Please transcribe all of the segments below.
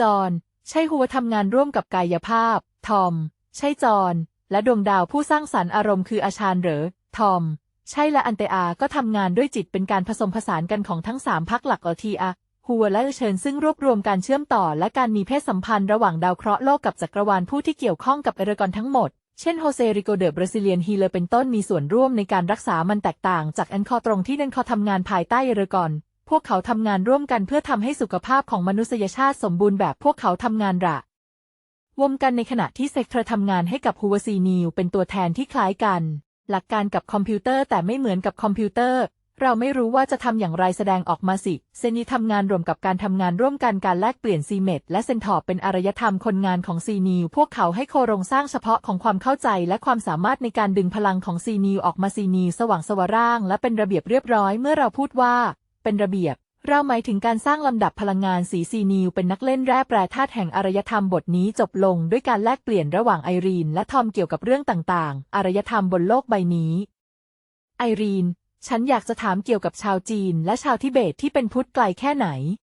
จอห์นใช่หัวทำงานร่วมกับกายภาพ ทอม ใช่จอห์นและดวงดาวผู้สร้างสรรค์อารมณ์คืออาชานเหรอทอม ใช่และอันเตอาก็ทำงานด้วยจิตเป็นการผสมผสานกันของทั้งสามพักหลักอทีอาหัวและเชิญซึ่งรวบรวมการเชื่อมต่อและการมีเพศสัมพันธ์ระหว่างดาวเคราะห์โลกกับจักรวาลผู้ที่เกี่ยวข้องกับเอเรกอนทั้งหมด เช่นโฮเซริโกเดอบราซิเลียนฮีเลเป็นต้นมีส่วนร่วมในการรักษามันแตกต่างจากแอนคอตรงที่แอนคอทำงานภายใต้เอเรกอน พวกเขาทำงานร่วมกันเพื่อทำให้สุขภาพของมนุษยชาติสมบูรณ์แบบพวกเขาทำงานระวมกันในขณะที่เซกเทอร์ทำงานให้กับฮูวซีนิวเป็นตัวแทนที่คล้ายกัน หลักการกับคอมพิวเตอร์แต่ไม่เหมือนกับคอมพิวเตอร์ เราไม่รู้ว่าจะทำอย่างไรแสดงออกมาสิ เซนีทำงานรวมกับการทำงานร่วมกันการแลกเปลี่ยนซีเมตและเซนทอร์เป็นอารยธรรมคนงานของซีนิวพวกเขาให้โครงสร้างเฉพาะของความเข้าใจและความสามารถในการดึงพลังของซีนิวออกมาซีนิวสว่างสวร่าง และเป็นระเบียบเรียบร้อยเมื่อเราพูดว่า เป็นระเบียบ เราหมายถึงการสร้างลำดับพลังงานสีซีนิวเป็นนักเล่นแร่แปรธาตุแห่งอารยธรรมบทนี้จบลงด้วยการแลกเปลี่ยนระหว่างไอรีนและทอมเกี่ยวกับเรื่องต่างๆ อารยธรรมบนโลกใบนี้ ไอรีน ฉันอยากจะถามเกี่ยวกับชาวจีน และชาวทิเบตที่เป็นพุทธไกลแค่ไหน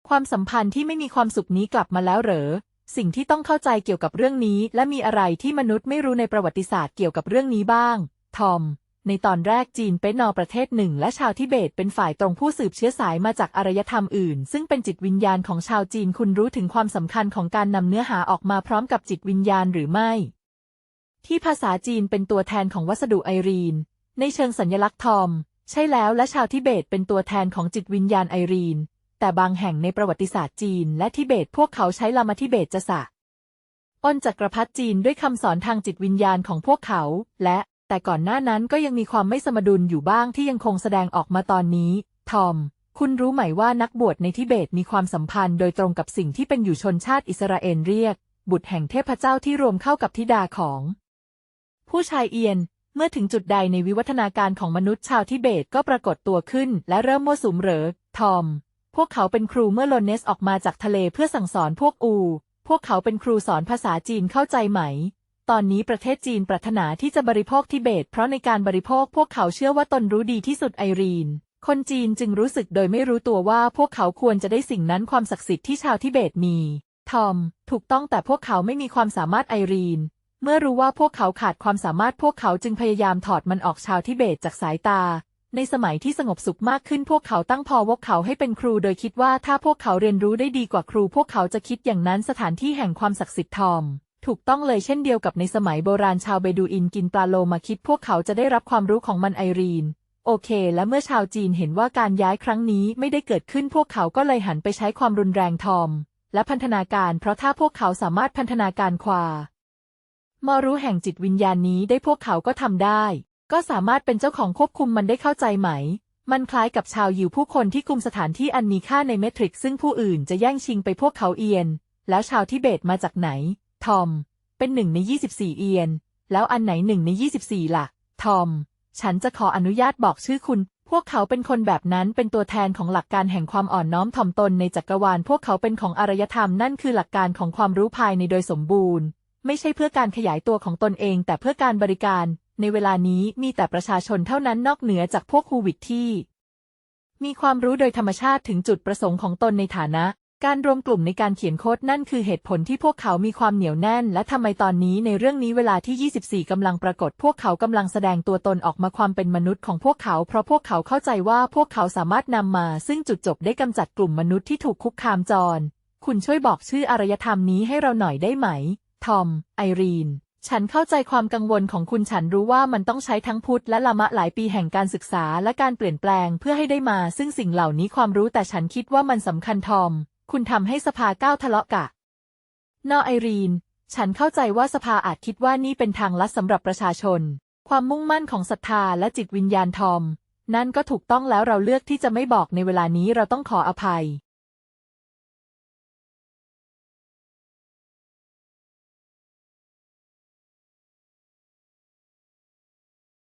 ความสัมพันธ์ที่ไม่มีความสุขนี้กลับมาแล้วเหรอ สิ่งที่ต้องเข้าใจเกี่ยวกับเรื่องนี้ และมีอะไรที่มนุษย์ไม่รู้ในประวัติศาสตร์เกี่ยวกับเรื่องนี้บ้าง ทอม ในตอนแรกจีนเป็นนอประเทศหนึ่ง และชาวทิเบตเป็นฝ่ายตรงผู้สืบเชื้อสายมาจากอารยธรรมอื่น ซึ่งเป็นจิตวิญญาณของชาวจีนคุณรู้ถึงความสำคัญของการนำเนื้อหาออกมาพร้อมกับจิตวิญญาณหรือไม่ ที่ภาษาจีนเป็นตัวแทนของวัสดุไอรีน ในเชิงสัญลักษณ์ทอม ใช่แล้วและชาวทิเบตเป็นตัวแทนของจิตวิญญาณไอรีน แต่บางแห่งในประวัติศาสตร์จีน และทิเบตพวกเขาใช้ลามาทิเบตจะสะอ้นจักรพรรดิจีนด้วยคำสอนทางจิตวิญญาณของพวกเขา และ แต่ก่อนหน้านั้นก็ยังมีความไม่สมดุลอยู่บ้างที่ยังคงแสดงออกมาตอนนี้ ทอม คุณรู้ไหมว่านักบวชในทิเบตมีความสัมพันธ์โดยตรงกับสิ่งที่เป็นอยู่ชนชาติอิสราเอลเรียก บุตรแห่งเทพเจ้าที่รวมเข้ากับธิดาของ ผู้ชายเอียน เมื่อถึงจุดใดในวิวัฒนาการของมนุษย์ชาวทิเบตก็ปรากฏตัวขึ้น และเริ่มมั่วสุมเหรอทอม พวกเขาเป็นครูเมื่อโลเนสออกมาจากทะเลเพื่อสั่งสอนพวกอู พวกเขาเป็นครูสอนภาษาจีนเข้าใจไหม ตอนนี้ประเทศจีนปรารถนาที่จะบริโภคทิเบต เพราะในการบริโภคพวกเขาเชื่อว่าตนรู้ดีที่สุดไอรีน คนจีนจึงรู้สึกโดยไม่รู้ตัวว่าพวกเขาควรจะได้สิ่งนั้นความศักดิ์สิทธิ์ที่ชาวทิเบตมี ทอม ถูกต้องแต่พวกเขาไม่มีความสามารถไอรีน เมื่อรู้ว่าพวกเขาขาดความสามารถพวกเขาจึงพยายามถอดมันออกชาวทิเบตจากสายตา ในสมัยที่สงบสุขมากขึ้นพวกเขาตั้งพอวกเขาให้เป็นครูโดยคิดว่าถ้าพวกเขาเรียนรู้ได้ดีกว่าครู พวกเขาจะคิดอย่างนั้นสถานที่แห่งความศักดิ์สิทธิ์ทอม ถูกต้องเลยเช่นเดียวกับในสมัยโบราณชาวเบดูอินกินปลาโลมาคิดพวกเขาจะได้รับความรู้ของมันไอรีน โอเค และเมื่อชาวจีนเห็นว่าการย้ายครั้งนี้ไม่ได้เกิดขึ้นพวกเขาก็เลยหันไปใช้ความรุนแรงทอม และพันธนาการ เพราะถ้าพวกเขาสามารถพันธนาการความอรู้แห่งจิตวิญญาณนี้ได้พวกเขาก็ทำได้ ก็สามารถเป็นเจ้าของควบคุมมันได้เข้าใจไหม มันคล้ายกับชาวยิวผู้คนที่กุมสถานที่อันมีค่าในเมทริกซ์ซึ่งผู้อื่นจะแย่งชิงไปพวกเขาเอียน แล้วชาวทิเบตมาจากไหน ทอม เป็นหนึ่งใน 24 เอียน แล้วอันไหนหนึ่งใน 24 ล่ะ ทอม ฉันจะขออนุญาตบอกชื่อคุณ พวกเขาเป็นคนแบบนั้นเป็นตัวแทนของหลักการแห่งความอ่อนน้อมถ่อมตนในจักรวาล พวกเขาเป็นของอารยธรรมนั่นคือหลักการของความรู้ภายในโดยสมบูรณ์ ไม่ใช่เพื่อการขยายตัวของตนเอง แต่เพื่อการบริการ ในเวลานี้มีแต่ประชาชนเท่านั้นนอกเหนือจากพวกฮูวิตที่มีความรู้โดยธรรมชาติถึงจุดประสงค์ของตนในฐานะ การรวมกลุ่มในการเขียนโค้ดนั่นคือเหตุผลที่พวกเขามีความเหนียวแน่น และทำไมตอนนี้ในเรื่องนี้เวลาที่ 24 กำลังปรากฏ พวกเขากำลังแสดงตัวตนออกมาความเป็นมนุษย์ของพวกเขา เพราะพวกเขาเข้าใจว่าพวกเขาสามารถนำมา ซึ่งจุดจบได้กำจัดกลุ่มมนุษย์ที่ถูกคุกคามจร คุณช่วยบอกชื่ออารยธรรมนี้ให้เราหน่อยได้ไหม ทอม ไอรีนฉันเข้าใจความกังวลของคุณฉันรู้ว่ามันต้องใช้ทั้งพุทธและละมะหลายปีแห่งการศึกษาและการเปลี่ยนแปลงเพื่อให้ได้มา ซึ่งสิ่งเหล่านี้ความรู้แต่ฉันคิดว่ามันสำคัญทอม คุณทำให้สภาก้าวทะเลาะกะ นอไอรีน ฉันเข้าใจว่าสภาอาจคิดว่านี่เป็นทางลัดสำหรับประชาชน ความมุ่งมั่นของศรัทธาและจิตวิญญาณทอม นั่นก็ถูกต้องแล้วเราเลือกที่จะไม่บอกในเวลานี้เราต้องขออภัย